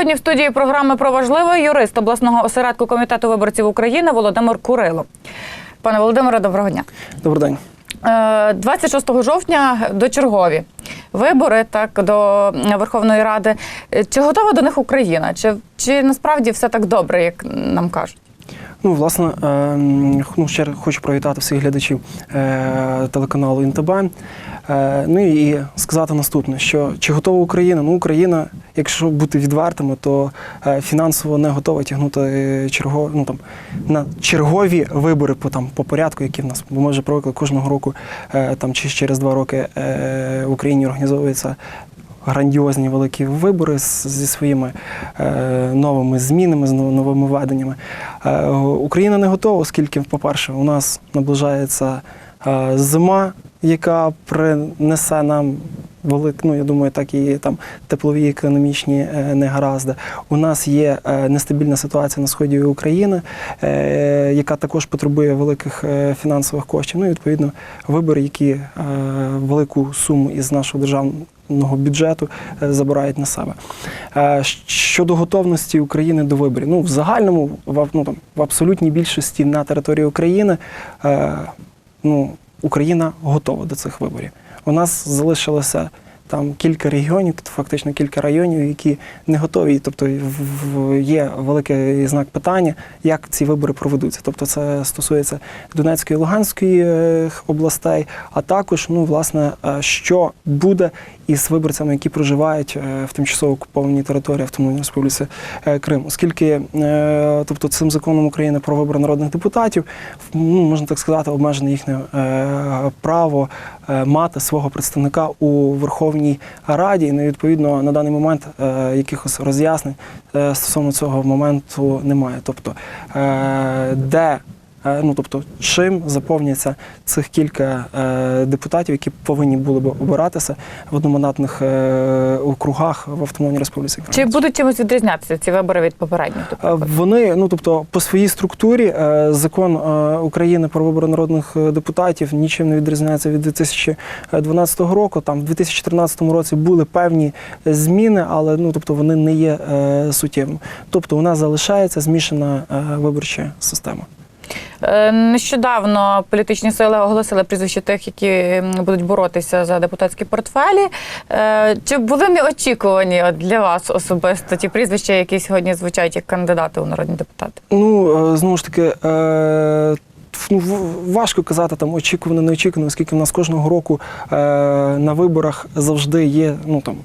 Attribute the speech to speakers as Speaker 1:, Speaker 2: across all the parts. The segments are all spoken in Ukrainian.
Speaker 1: Сьогодні в студії програми про важливе юрист обласного осередку комітету виборців України Володимир Курило. Пане Володимире, доброго дня.
Speaker 2: Добрий день.
Speaker 1: Е, 26 жовтня дочергові вибори так до Верховної Ради. Е, Чи готова до них Україна? Чи, чи насправді все так добре, як нам кажуть?
Speaker 2: Ну, власне, е, ну, ще хочу привітати всіх глядачів е, телеканалу ІНТБ. Е, ну і сказати наступне: що чи готова Україна? Ну, Україна, якщо бути відвертими, то фінансово не готова тягнути черго, ну, там, на чергові вибори по, там, по порядку, які в нас. Бо ми вже привикли кожного року, там, чи через два роки в Україні організовується грандіозні великі вибори зі своїми е, новими змінами, з нов- новими веденнями. Е, Україна не готова, оскільки, по-перше, у нас наближається е, зима, яка принесе нам велик, ну я думаю, так і там теплові економічні е, негаразди. У нас є е, нестабільна ситуація на сході України, е, яка також потребує великих фінансових коштів. Ну і відповідно вибори, які велику суму із нашого державного бюджету забирають на себе. Щодо готовності України до виборів, ну в загальному, в, ну, там, в абсолютній більшості на території України, ну, Україна готова до цих виборів. У нас залишилося там кілька регіонів, фактично кілька районів, які не готові. Тобто є великий знак питання, як ці вибори проведуться. Тобто це стосується Донецької і Луганської е, областей, а також, ну, власне, е, що буде із виборцями, які проживають е, в тимчасово окупованій території Автономної Республіки Крим, оскільки тобто цим законом України про вибори народних депутатів, ну, можна так сказати, обмежене їхнє право мати свого представника у Верховній Раді. І ну, відповідно на даний момент е, якихось роз'яснень е, стосовно цього моменту немає. Тобто, е, де Е, Ну, тобто, чим заповняться цих кілька е, депутатів, які повинні були б обиратися в одномандатних е, округах в Автономній Республіці?
Speaker 1: Чи будуть чимось відрізнятися ці вибори від попередніх?
Speaker 2: Е, Вони, ну тобто, по своїй структурі е, закон е, України про вибори народних е, депутатів нічим не відрізняється від 2012 року. Там в 2014 році були певні зміни, але ну тобто вони не є е, суттєвими. Тобто, у нас залишається змішана е, виборча система.
Speaker 1: Е, Нещодавно політичні сили оголосили прізвище тих, які будуть боротися за депутатські портфелі. Е, Чи були неочікувані для вас особисто ті прізвища, які сьогодні звучать як кандидати у народні депутати?
Speaker 2: Ну, е, знову ж таки, ну, важко казати там очікувано, не очікувано, оскільки в нас кожного року на виборах завжди є, ну там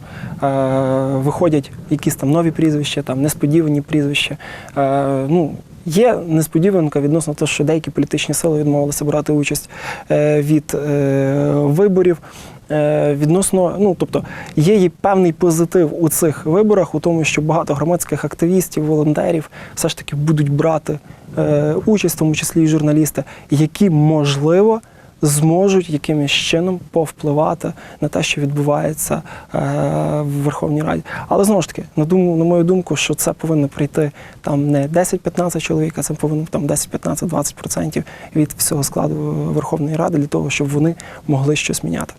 Speaker 2: виходять якісь там нові прізвища, там несподівані прізвища. Ну, Є несподіванка відносно того, що деякі політичні сили відмовилися брати участь е, від е, виборів. Е, Відносно, ну тобто є і певний позитив у цих виборах, у тому, що багато громадських активістів, волонтерів все ж таки будуть брати участь, в тому числі і журналісти, які можливо зможуть якимось чином повпливати на те, що відбувається е, в Верховній Раді. Але знову ж таки, на думку, на мою думку, що це повинно прийти там не 10-15 чоловік, а це повинно там 10-15-20% від всього складу Верховної Ради для того, щоб вони могли щось міняти.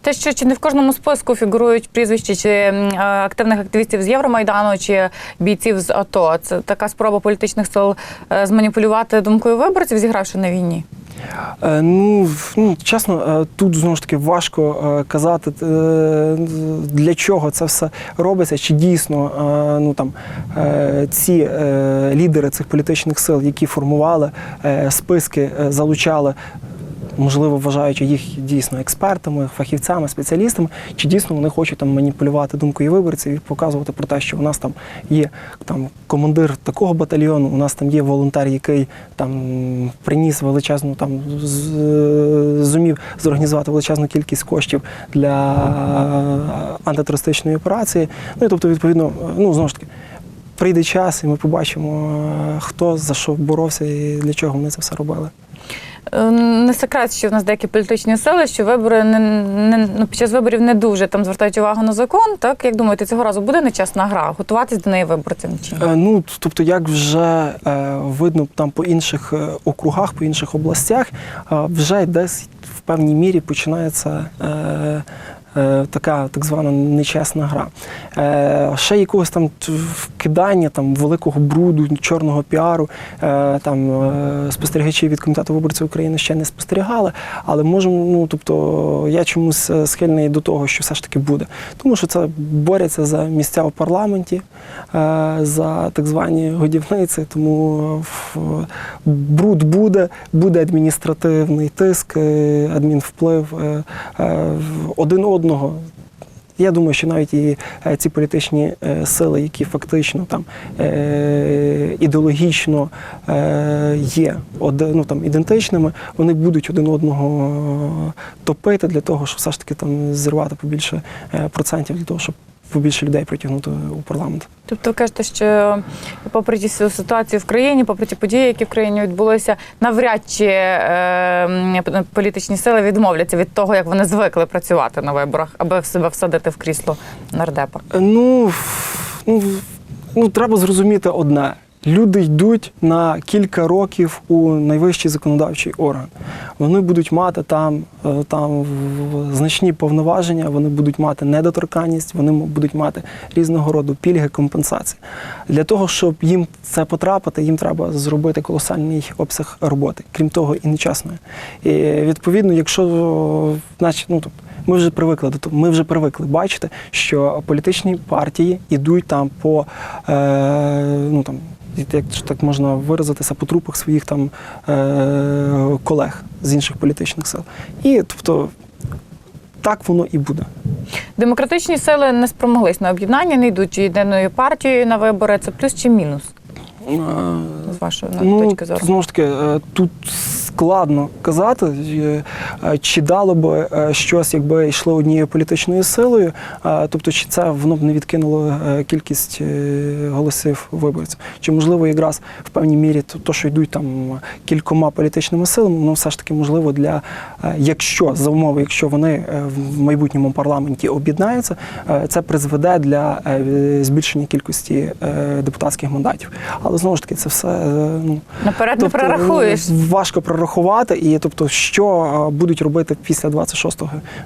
Speaker 1: Те, що чи не в кожному списку фігурують прізвища чи е, активних активістів з Євромайдану чи бійців з АТО, це така спроба політичних сил е, зманіпулювати думкою виборців, зігравши на війні.
Speaker 2: Е, Ну, ну, чесно, е, тут знову ж таки важко е, казати, для чого це все робиться, чи дійсно ну, там, ці лідери цих політичних сил, які формували списки, залучали. Можливо, вважаючи їх дійсно експертами, фахівцями, спеціалістами, чи дійсно вони хочуть там маніпулювати думкою виборців і показувати про те, що у нас там є там командир такого батальйону, у нас там є волонтер, який там приніс величезну там зумів зорганізувати величезну кількість коштів для антитерористичної операції. Ну і тобто, відповідно, ну знову ж таки. Прийде час, і ми побачимо, хто за що боровся і для чого вони це все робили.
Speaker 1: Е, Не секрет, що в нас деякі політичні сили, що вибори не, не ну, під час виборів не дуже там звертають увагу на закон. Так як думаєте, цього разу буде нечесна гра? Готуватись до неї виборцям чи?
Speaker 2: Е, Ну, тобто, як вже е, видно там по інших е, округах, по інших областях, е, вже десь в певній мірі починається е, така так звана нечесна гра. Е, ще якогось там вкидання там великого бруду, чорного піару. Е, там е, спостерігачі від комітету виборців України ще не спостерігали, але можемо, ну тобто я чомусь е, схильний до того, що все ж таки буде. Тому що це борються за місця в парламенті, е, за так звані годівниці. Тому е, бруд буде, буде адміністративний тиск, е, адмінвплив е, е, один одного. Я думаю, що навіть і е, ці політичні е, сили, які фактично там е, ідеологічно є ну, там, ідентичними, вони будуть один одного топити для того, щоб все ж таки там зірвати побільше процентів для того, щоб побільше людей притягнути у парламент.
Speaker 1: Тобто кажете, що попри ті ситуацію в країні, попри ті події, які в країні відбулися, навряд чи е, політичні сили відмовляться від того, як вони звикли працювати на виборах, аби себе всадити в крісло нардепа.
Speaker 2: Ну, ну, ну треба зрозуміти одне. Люди йдуть на кілька років у найвищий законодавчий орган. Вони будуть мати там, е, там значні повноваження, вони будуть мати недоторканність, вони будуть мати різного роду пільги, компенсації. Для того, щоб їм це потрапити, їм треба зробити колосальний обсяг роботи, крім того, і нечесної. І відповідно, якщо значить, ну тобто. Ми вже привикли до того. Ми вже привикли бачити, що політичні партії йдуть там по е, ну там, як так можна виразитися, по трупах своїх там е, колег з інших політичних сил. І тобто так воно і буде.
Speaker 1: Демократичні сили не спромоглись на об'єднання, не йдуть єдиною партією на вибори. Це плюс чи мінус
Speaker 2: Е,
Speaker 1: з вашої
Speaker 2: Ну,
Speaker 1: точки зору?
Speaker 2: знову ж таки, е, тут складно казати, е, е, чи дало би е, щось, якби йшло однією політичною силою, тобто, чи це воно б не відкинуло кількість голосів виборців. Чи можливо якраз в певній мірі то, що йдуть там кількома політичними силами, воно все ж таки можливо для якщо за умови, якщо вони в майбутньому парламенті об'єднаються, це призведе для збільшення кількості депутатських мандатів. Але знову ж таки, це все ну
Speaker 1: Наперед не прорахуєш.
Speaker 2: важко прорахувати, і тобто, що е, будуть робити після 26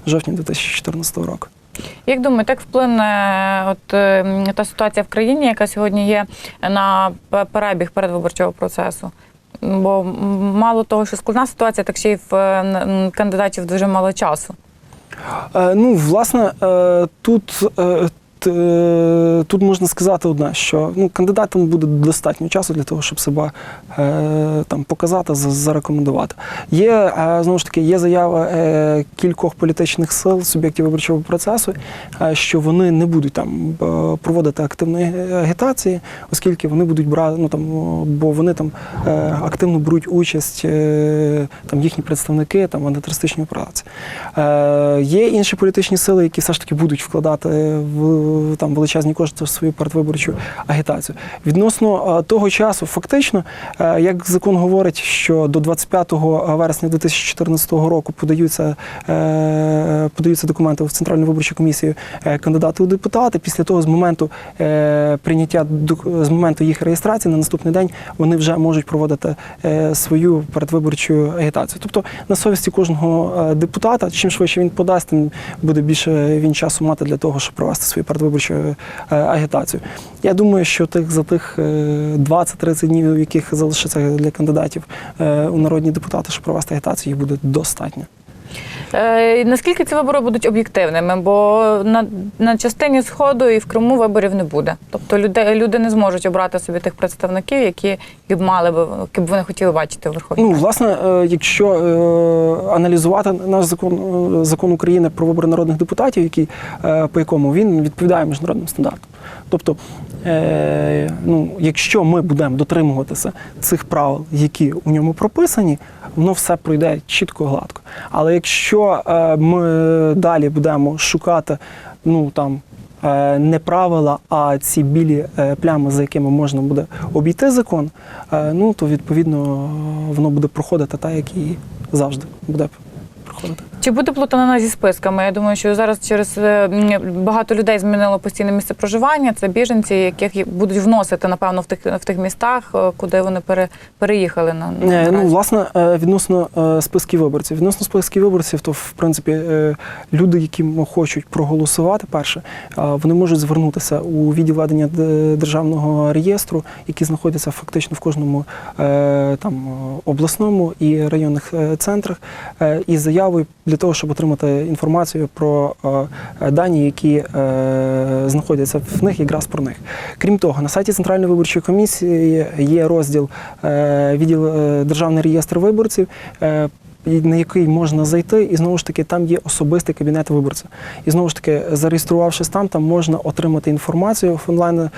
Speaker 2: жовтня 2014 року.
Speaker 1: Як думаєте, як вплине от е, та ситуація в країні, яка сьогодні є на перебіг передвиборчого процесу? Бо мало того, що складна ситуація, так ще й в е, кандидатів дуже мало часу.
Speaker 2: Ну, власне, тут. Е, Тут можна сказати одне, що ну, кандидатам буде достатньо часу для того, щоб себе е, там показати, за- зарекомендувати. Є е, знову ж таки є заява е, кількох політичних сил, суб'єктів виборчого процесу, е, що вони не будуть там е, проводити активної агітації, оскільки вони будуть брати, ну там, бо вони там е, активно беруть участь е, там їхні представники там в антитерористичній операції. Е, є інші політичні сили, які все ж таки будуть вкладати в там величезні кошти в свою передвиборчу агітацію. Відносно е, того часу, фактично, е, як закон говорить, що до 25 вересня 2014 року подаються, е, подаються документи в Центральну виборчу комісію кандидати у депутати. Після того, з моменту прийняття з моменту їх реєстрації на наступний день вони вже можуть проводити свою передвиборчу агітацію. Тобто на совісті кожного депутата, чим швидше він подасть, тим буде більше він часу мати для того, щоб провести свою передвиборчу е, агітацію. Я думаю, що тих за тих е, 20-30 днів, яких залишиться для кандидатів е, у народні депутати, щоб провести агітацію, їх буде достатньо.
Speaker 1: Е, наскільки ці вибори будуть об'єктивними? Бо на, на частині Сходу і в Криму виборів не буде. Тобто люди, люди не зможуть обрати собі тих представників, які, б мали б, які б вони хотіли бачити в Верховній
Speaker 2: Ну, власне, е, якщо е, аналізувати наш закон, закон України про вибори народних депутатів, який, по якому він відповідає міжнародним стандартам. Тобто, ну, якщо ми будемо дотримуватися цих правил, які у ньому прописані, воно все пройде чітко гладко. Але якщо е, ми далі будемо шукати, ну там. е, Не правила, а ці білі е, плями, за якими можна буде обійти закон, ну то відповідно воно буде проходити так, як і завжди буде проходити.
Speaker 1: Чи буде плутанина зі списками? Я думаю, що зараз через е, багато людей змінило постійне місце проживання. Це біженці, яких будуть вносити напевно в тих в тих містах, е, куди вони пере, переїхали на, на
Speaker 2: Е, Ну, власне, відносно списків виборців. Відносно списків виборців, то в принципі люди, які хочуть проголосувати, перше, вони можуть звернутися у відділ ведення державного реєстру, які знаходяться фактично в кожному там обласному і районних центрах, е, із заявою для того, щоб отримати інформацію про е, дані, які е, знаходяться в них, якраз про них. Крім того, на сайті Центральної виборчої комісії є розділ е, відділ е, Державний реєстр виборців. На який можна зайти, і знову ж таки там є особистий кабінет виборця. І знову ж таки, зареєструвавшись там, там можна отримати інформацію в онлайн е,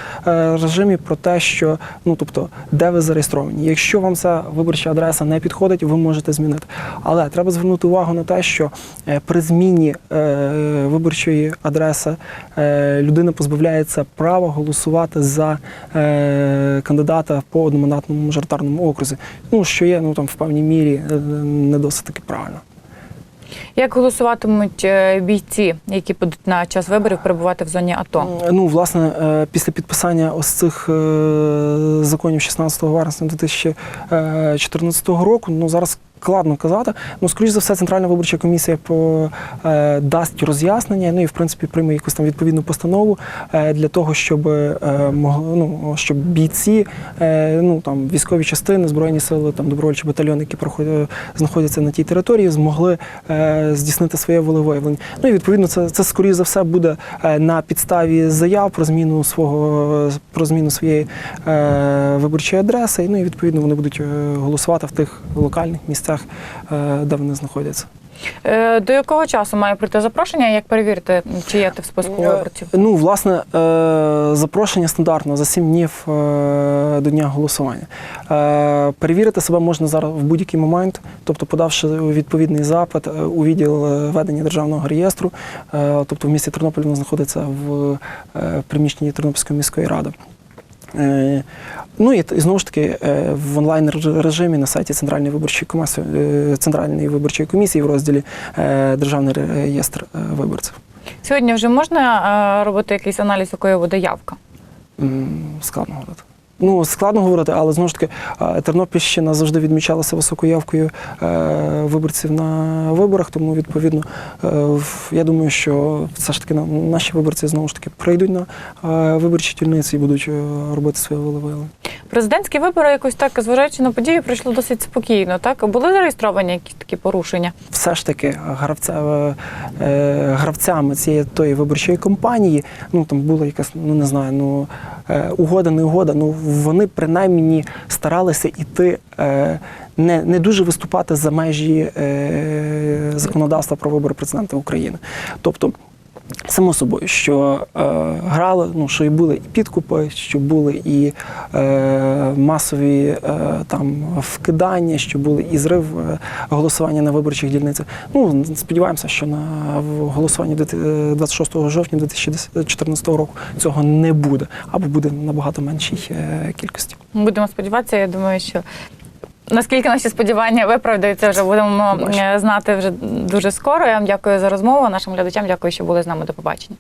Speaker 2: режимі про те, що ну тобто, де ви зареєстровані. Якщо вам ця виборча адреса не підходить, ви можете змінити. Але треба звернути увагу на те, що е, при зміні е, виборчої адреси людина позбавляється права голосувати за кандидата по одномандатному мажоритарному окрузі. Ну що є ну там в певній мірі не досить таки правильно.
Speaker 1: Як голосуватимуть е, бійці, які будуть на час виборів перебувати в зоні АТО?
Speaker 2: Ну, власне, е, після підписання ось цих е, законів 16 вересня 2014 року, ну зараз складно казати. Ну, скоріш за все, Центральна виборча комісія по, е, дасть роз'яснення, ну і в принципі прийме якусь там відповідну постанову е, для того, щоб е, могло, ну, щоб бійці, е, ну там військові частини, збройні сили, там добровольчі батальйони, які проходять, знаходяться на тій території, змогли е, здійснити своє волевиявлення. Ну і відповідно це, це скоріш за все буде е, на підставі заяв про зміну свого про зміну своєї е, виборчої адреси. Ну і відповідно вони будуть е, голосувати в тих локальних місцях, е, де вони знаходяться.
Speaker 1: Е, До якого часу має прийти запрошення? Як перевірити, чи є ти в списку виборців?
Speaker 2: Ну, власне, е, запрошення стандартно за 7 днів е, до дня голосування. Е, Перевірити себе можна зараз в будь-який момент, тобто подавши відповідний запит е, у відділ е, ведення державного реєстру, е, тобто в місті Тернопіль воно знаходиться в е, приміщенні Тернопільської міської ради. Е, Ну і, знову ж таки е, в онлайн режимі на сайті Центральної виборчої комісії, е, Центральної виборчої комісії в розділі Державний реєстр виборців.
Speaker 1: Сьогодні вже можна робити якийсь аналіз, якою буде явка?
Speaker 2: Складно говорити. Ну, складно говорити, але знову ж таки, Тернопільщина завжди відмічалася високою явкою е, виборців на виборах, тому відповідно е, я думаю, що все ж таки на- наші виборці знову ж таки прийдуть на е, виборчі дільниці і будуть робити своє волевиявлення.
Speaker 1: Президентські вибори якось так, зважаючи на події, пройшли досить спокійно. Так були зареєстровані якісь такі порушення?
Speaker 2: все ж таки гравця, гравцями цієї тої виборчої кампанії, ну там була якась, ну не знаю, ну угода, не угода. Ну вони принаймні старалися іти. Е, не, не дуже виступати за межі е, законодавства про вибори президента України. Тобто, само собою, що е, грали, ну що і були і підкупи, що були і е, масові е, там вкидання, що були і зрив е, голосування на виборчих дільницях. Ну сподіваємося, що на голосуванні дит- е, 26 жовтня 2014 року цього не буде або буде набагато меншій е, кількості.
Speaker 1: Будемо сподіватися. Я думаю, що наскільки наші сподівання виправдаються, вже будемо е, знати вже дуже скоро. Я вам дякую за розмову. Нашим глядачам дякую, що були з нами. До побачення.